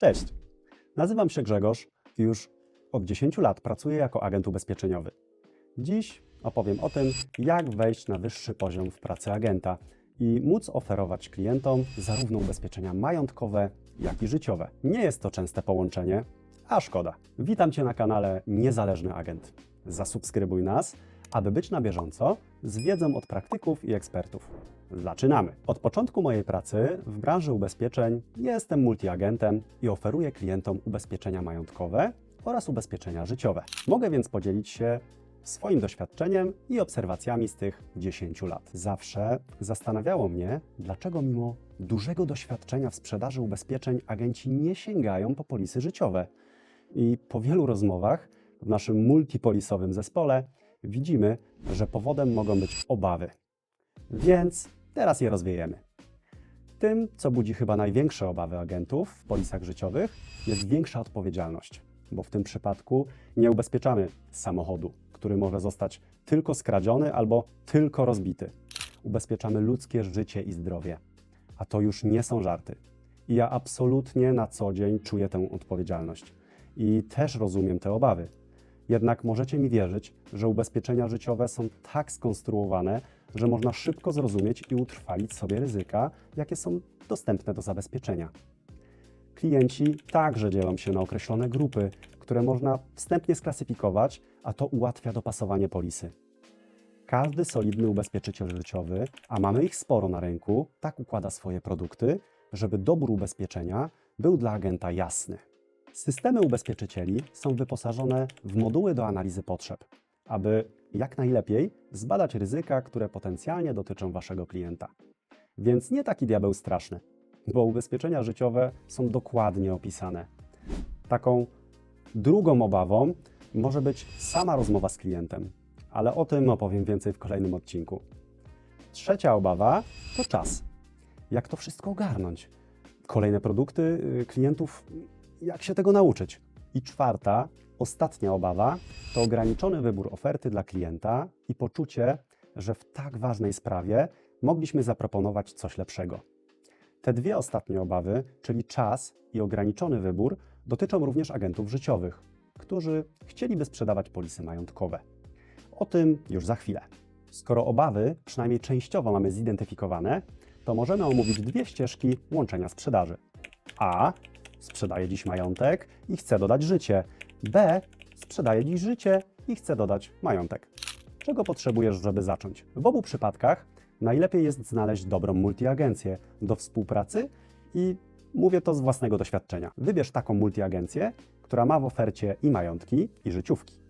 Cześć, nazywam się Grzegorz i już od 10 lat pracuję jako agent ubezpieczeniowy. Dziś opowiem o tym, jak wejść na wyższy poziom w pracy agenta i móc oferować klientom zarówno ubezpieczenia majątkowe, jak i życiowe. Nie jest to częste połączenie, a szkoda. Witam Cię na kanale Niezależny Agent. Zasubskrybuj nas, aby być na bieżąco z wiedzą od praktyków i ekspertów. Zaczynamy. Od początku mojej pracy w branży ubezpieczeń jestem multiagentem i oferuję klientom ubezpieczenia majątkowe oraz ubezpieczenia życiowe. Mogę więc podzielić się swoim doświadczeniem i obserwacjami z tych 10 lat. Zawsze zastanawiało mnie, dlaczego mimo dużego doświadczenia w sprzedaży ubezpieczeń agenci nie sięgają po polisy życiowe. I po wielu rozmowach w naszym multipolisowym zespole widzimy, że powodem mogą być obawy. Więc teraz je rozwiejemy. Tym, co budzi chyba największe obawy agentów w polisach życiowych, jest większa odpowiedzialność, bo w tym przypadku nie ubezpieczamy samochodu, który może zostać tylko skradziony albo tylko rozbity. Ubezpieczamy ludzkie życie i zdrowie, a to już nie są żarty. I ja absolutnie na co dzień czuję tę odpowiedzialność i też rozumiem te obawy. Jednak możecie mi wierzyć, że ubezpieczenia życiowe są tak skonstruowane, że można szybko zrozumieć i utrwalić sobie ryzyka, jakie są dostępne do zabezpieczenia. Klienci także dzielą się na określone grupy, które można wstępnie sklasyfikować, a to ułatwia dopasowanie polisy. Każdy solidny ubezpieczyciel życiowy, a mamy ich sporo na rynku, tak układa swoje produkty, żeby dobór ubezpieczenia był dla agenta jasny. Systemy ubezpieczycieli są wyposażone w moduły do analizy potrzeb, aby jak najlepiej zbadać ryzyka, które potencjalnie dotyczą Waszego klienta. Więc nie taki diabeł straszny, bo ubezpieczenia życiowe są dokładnie opisane. Taką drugą obawą może być sama rozmowa z klientem, ale o tym opowiem więcej w kolejnym odcinku. Trzecia obawa to czas. Jak to wszystko ogarnąć? Kolejne produkty y, klientów, jak się tego nauczyć? I czwarta, ostatnia obawa to ograniczony wybór oferty dla klienta i poczucie, że w tak ważnej sprawie mogliśmy zaproponować coś lepszego. Te dwie ostatnie obawy, czyli czas i ograniczony wybór, dotyczą również agentów życiowych, którzy chcieliby sprzedawać polisy majątkowe. O tym już za chwilę. Skoro obawy przynajmniej częściowo mamy zidentyfikowane, to możemy omówić dwie ścieżki łączenia sprzedaży. A. Sprzedaje dziś majątek i chce dodać życie. B. Sprzedaje dziś życie i chce dodać majątek. Czego potrzebujesz, żeby zacząć? W obu przypadkach najlepiej jest znaleźć dobrą multiagencję do współpracy i mówię to z własnego doświadczenia. Wybierz taką multiagencję, która ma w ofercie i majątki, i życiówki.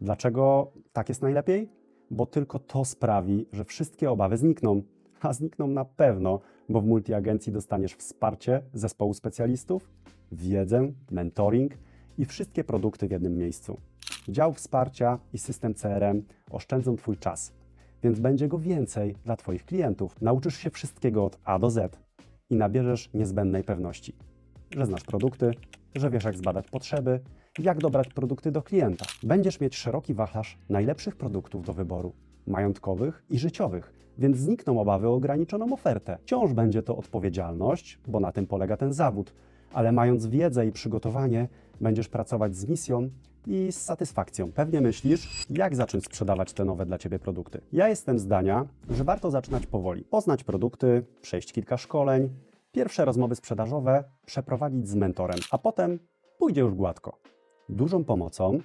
Dlaczego tak jest najlepiej? Bo tylko to sprawi, że wszystkie obawy znikną, a znikną na pewno, bo w multiagencji dostaniesz wsparcie zespołu specjalistów, wiedzę, mentoring i wszystkie produkty w jednym miejscu. Dział wsparcia i system CRM oszczędzą Twój czas, więc będzie go więcej dla Twoich klientów. Nauczysz się wszystkiego od A do Z i nabierzesz niezbędnej pewności, że znasz produkty, że wiesz jak zbadać potrzeby, jak dobrać produkty do klienta. Będziesz mieć szeroki wachlarz najlepszych produktów do wyboru, majątkowych i życiowych, więc znikną obawy o ograniczoną ofertę. Wciąż będzie to odpowiedzialność, bo na tym polega ten zawód, ale mając wiedzę i przygotowanie, będziesz pracować z misją i z satysfakcją. Pewnie myślisz, jak zacząć sprzedawać te nowe dla Ciebie produkty. Ja jestem zdania, że warto zaczynać powoli. Poznać produkty, przejść kilka szkoleń, pierwsze rozmowy sprzedażowe przeprowadzić z mentorem, a potem pójdzie już gładko. Dużą pomocą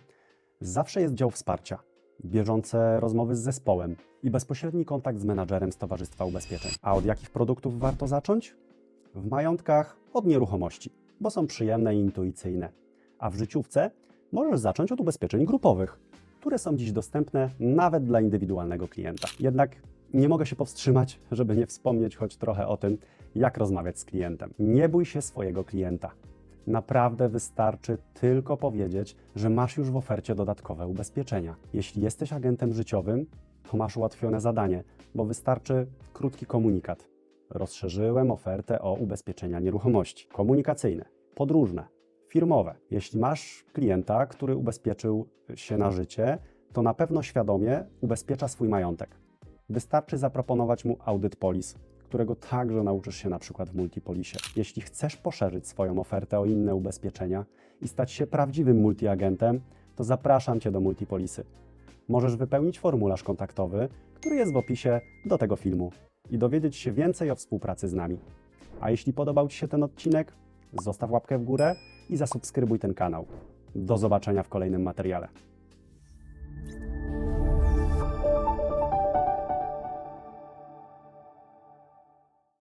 zawsze jest dział wsparcia, bieżące rozmowy z zespołem i bezpośredni kontakt z menadżerem z Towarzystwa Ubezpieczeń. A od jakich produktów warto zacząć? W majątkach od nieruchomości, bo są przyjemne i intuicyjne. A w życiówce możesz zacząć od ubezpieczeń grupowych, które są dziś dostępne nawet dla indywidualnego klienta. Jednak nie mogę się powstrzymać, żeby nie wspomnieć choć trochę o tym, jak rozmawiać z klientem. Nie bój się swojego klienta. Naprawdę wystarczy tylko powiedzieć, że masz już w ofercie dodatkowe ubezpieczenia. Jeśli jesteś agentem życiowym, to masz ułatwione zadanie, bo wystarczy krótki komunikat. Rozszerzyłem ofertę o ubezpieczenia nieruchomości komunikacyjne, podróżne, firmowe. Jeśli masz klienta, który ubezpieczył się na życie, to na pewno świadomie ubezpiecza swój majątek. Wystarczy zaproponować mu audyt polis, którego także nauczysz się na przykład w Multipolisie. Jeśli chcesz poszerzyć swoją ofertę o inne ubezpieczenia i stać się prawdziwym multiagentem, to zapraszam Cię do Multipolisy. Możesz wypełnić formularz kontaktowy, który jest w opisie do tego filmu i dowiedzieć się więcej o współpracy z nami. A jeśli podobał Ci się ten odcinek, zostaw łapkę w górę i zasubskrybuj ten kanał. Do zobaczenia w kolejnym materiale.